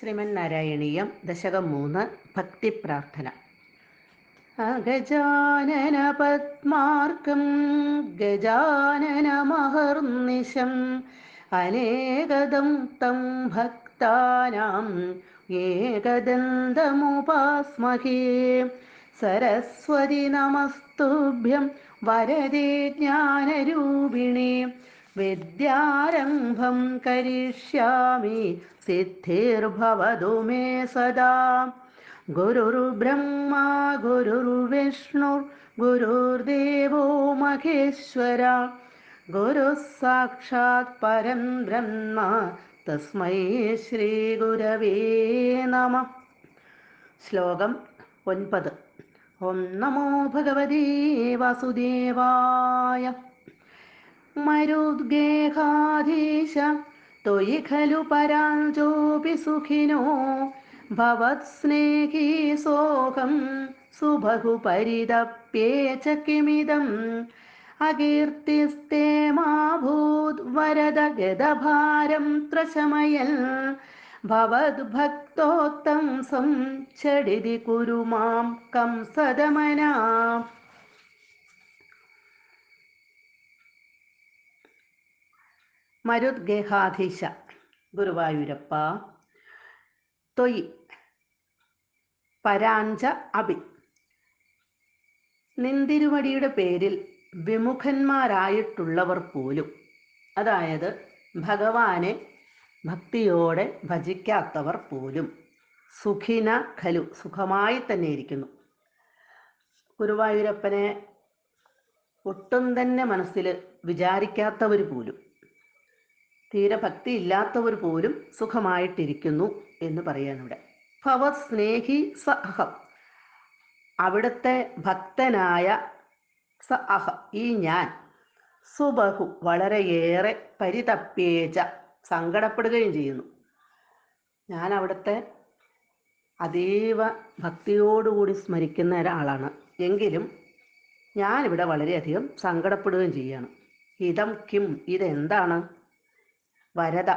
ശ്രീമന്നാരായണീയം ദശകം മൂന്ന് ഭക്തിപ്രാർത്ഥന. അഗജാനന പത്മാർക്കം ഗജാനന മഹർനിശം അനേകദം തം ഭക്താനാം ഏകദന്തമുപാസ്മഹേ. സരസ്വതി നമസ്തുഭ്യം വരദേ ജ്ഞാനരൂപിണി. വിദ്യാരംഭം കരിഷ്യാമി സിദ്ധിർഭവതു മേ സദാ ഗുരുർബ്രഹ്മ ഗുരുർവിഷ്ണുർ ഗുരുർദേവോ മഹേശ്വര साक्षात् പരം ബ്രഹ്മ തസ്മൈ ശ്രീ ഗുരവേ നമ ശ്ലോകം ഒൻപത്. ഓം നമോ ഭഗവതേ വാസുദേവായ. മരുദ്ഗേഹാധീശ ത്വയി ഖലു പരാഞ്ചോപി സുഖിനോ भवत्स्नेही സോഹം സുബഹു പരിതപ്യേച കിമിദം അകീർത്തിസ്തേ മാഭൂത് വരദ ഗദഭാരം ത്രശമയൽ ഭവദ്ഭക്തോത്തം സം ചടിതി കുരു മാം കംസദമനാ മരുദ്ഗേഹാധീശ. ഗുരുവായൂരപ്പ. തൊയ് പരാഞ്ച അഭി. നിന്തിരുവടിയുടെ പേരിൽ വിമുഖന്മാരായിട്ടുള്ളവർ പോലും. അതായത് ഭഗവാനെ ഭക്തിയോടെ ഭജിക്കാത്തവർ പോലും. സുഖിന ഖലു സുഖമായി തന്നെ ഇരിക്കുന്നു. ഗുരുവായൂരപ്പനെ ഒട്ടും തന്നെ മനസ്സിൽ വിചാരിക്കാത്തവർ പോലും. തീരെ ഭക്തി ഇല്ലാത്തവർ പോലും സുഖമായിട്ടിരിക്കുന്നു എന്ന് പറയാണ് ഇവിടെ ഭവസ്നേഹി സ്നേഹി സ അഹം. അവിടുത്തെ ഭക്തനായ സ അഹ ഈ ഞാൻ സുബഹു വളരെയേറെ പരിതപ്യേച്ച സങ്കടപ്പെടുകയും ചെയ്യുന്നു. ഞാൻ അവിടുത്തെ അതീവ ഭക്തിയോടുകൂടി സ്മരിക്കുന്ന ഒരാളാണ്. എങ്കിലും ഞാനിവിടെ വളരെയധികം സങ്കടപ്പെടുകയും ചെയ്യാണ് ഇതം കിം? ഇതെന്താണ്? വരദ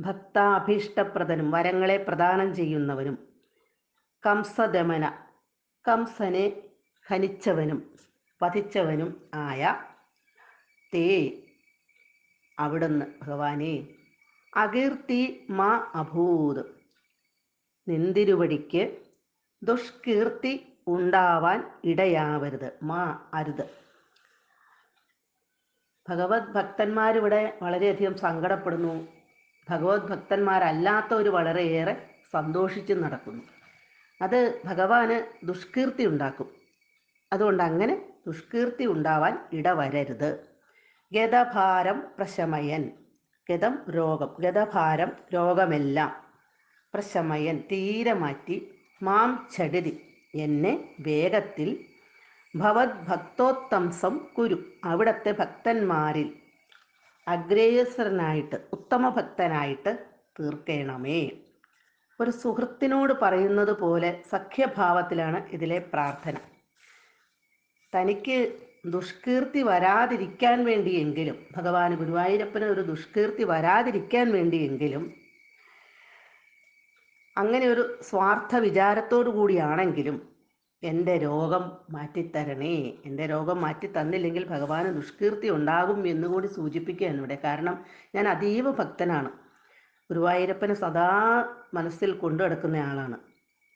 ഭക്താഭീഷ്ടപ്രദനും വരങ്ങളെ പ്രദാനം ചെയ്യുന്നവനും. കംസദമന. കംസനെ ഹനിച്ചവനും വധിച്ചവനും ആയ തേ അവിടുന്ന് ഭഗവാനെ അകീർത്തി മാ അഭൂത്. നിന്തിരുവടിക്ക് ദുഷ്കീർത്തി ഉണ്ടാവാൻ ഇടയാവരുത് മാ അരുത്. ഭഗവത് ഭക്തന്മാരിവിടെ വളരെയധികം സങ്കടപ്പെടുന്നു. ഭഗവത് ഭക്തന്മാരല്ലാത്തവർ വളരെയേറെ സന്തോഷിച്ച് നടക്കുന്നു. അത് ഭഗവാന് ദുഷ്കീർത്തി ഉണ്ടാക്കും. അതുകൊണ്ട് അങ്ങനെ ദുഷ്കീർത്തി ഉണ്ടാവാൻ ഇടവരരുത്. ഗതഭാരം പ്രശമയൻ. ഗതം രോഗം. ഗതഭാരം രോഗമെല്ലാം പ്രശമയൻ. തീരെ മാറ്റി മാം ചടുതി. എന്നെ വേഗത്തിൽ ഭവത് ഭക്തോത്തംസം കുരു അവിടത്തെ ഭക്തന്മാരിൽ അഗ്രേസരനായിട്ട് ഉത്തമ ഭക്തനായിട്ട് തീർക്കണമേ. ഒരു സുഹൃത്തിനോട് പറയുന്നത് പോലെ സഖ്യഭാവത്തിലാണ് ഇതിലെ പ്രാർത്ഥന. തനിക്ക് ദുഷ്കീർത്തി വരാതിരിക്കാൻ വേണ്ടിയെങ്കിലും ഭഗവാൻ ഗുരുവായൂരപ്പന് ഒരു ദുഷ്കീർത്തി വരാതിരിക്കാൻ വേണ്ടിയെങ്കിലും അങ്ങനെ ഒരു സ്വാർത്ഥ വിചാരത്തോടു കൂടിയാണെങ്കിലും എന്റെ രോഗം മാറ്റിത്തരണേ. എന്റെ രോഗം മാറ്റി തന്നില്ലെങ്കിൽ ഭഗവാന് ദുഷ്കീർത്തി ഉണ്ടാകും എന്നുകൂടി സൂചിപ്പിക്കുകയാണ് ഇവിടെ. കാരണം ഞാൻ അതീവ ഭക്തനാണ്. ഗുരുവായൂരപ്പനെ സദാ മനസ്സിൽ കൊണ്ടു നടക്കുന്ന ആളാണ്.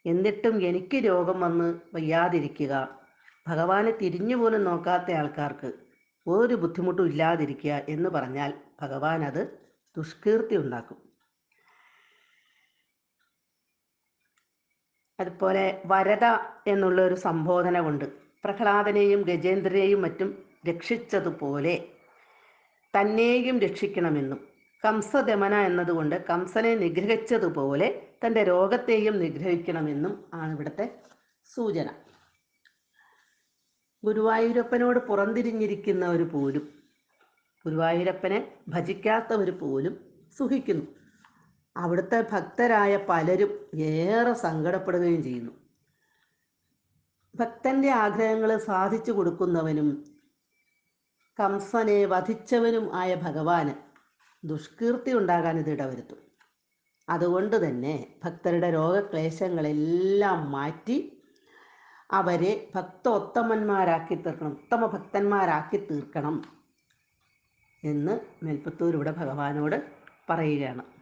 എന്നിട്ടും എനിക്ക് രോഗം വന്ന് വയ്യാതിരിക്കുക ഭഗവാനെ തിരിഞ്ഞു പോലും നോക്കാത്ത ആൾക്കാർക്ക് ഒരു ബുദ്ധിമുട്ടും ഇല്ലാതിരിക്കുക എന്ന് പറഞ്ഞാൽ ഭഗവാൻ അത് ദുഷ്കീർത്തി ഉണ്ടാക്കും. അതുപോലെ വരദ എന്നുള്ള ഒരു സംബോധന കൊണ്ട് പ്രഹ്ലാദനെയും ഗജേന്ദ്രനെയും മറ്റും രക്ഷിച്ചതുപോലെ തന്നെയും രക്ഷിക്കണമെന്നും കംസദമന എന്നതുകൊണ്ട് കംസനെ നിഗ്രഹിച്ചതുപോലെ തന്റെ രോഗത്തെയും നിഗ്രഹിക്കണമെന്നും ആണ് ഇവിടുത്തെ സൂചന. ഗുരുവായൂരപ്പനോട് പുറംതിരിഞ്ഞിരിക്കുന്നവർ പോലും ഗുരുവായൂരപ്പനെ ഭജിക്കാത്തവർ പോലും സുഖിക്കുന്നു. അവിടുത്തെ ഭക്തരായ പലരും ഏറെ സങ്കടപ്പെടുകയും ചെയ്യുന്നു. ഭക്തന്റെ ആഗ്രഹങ്ങൾ സാധിച്ചു കൊടുക്കുന്നവനും കംസനെ വധിച്ചവനും ആയ ഭഗവാന് ദുഷ്കീർത്തി ഉണ്ടാകാൻ ഇത് ഇടവരുത്തും. അതുകൊണ്ട് തന്നെ ഭക്തരുടെ രോഗക്ലേശങ്ങളെല്ലാം മാറ്റി അവരെ ഭക്തോത്തമന്മാരാക്കി തീർക്കണം ഉത്തമ ഭക്തന്മാരാക്കി തീർക്കണം എന്ന് മേൽപ്പത്തൂർ ഭഗവാനോട് പറയുകയാണ്.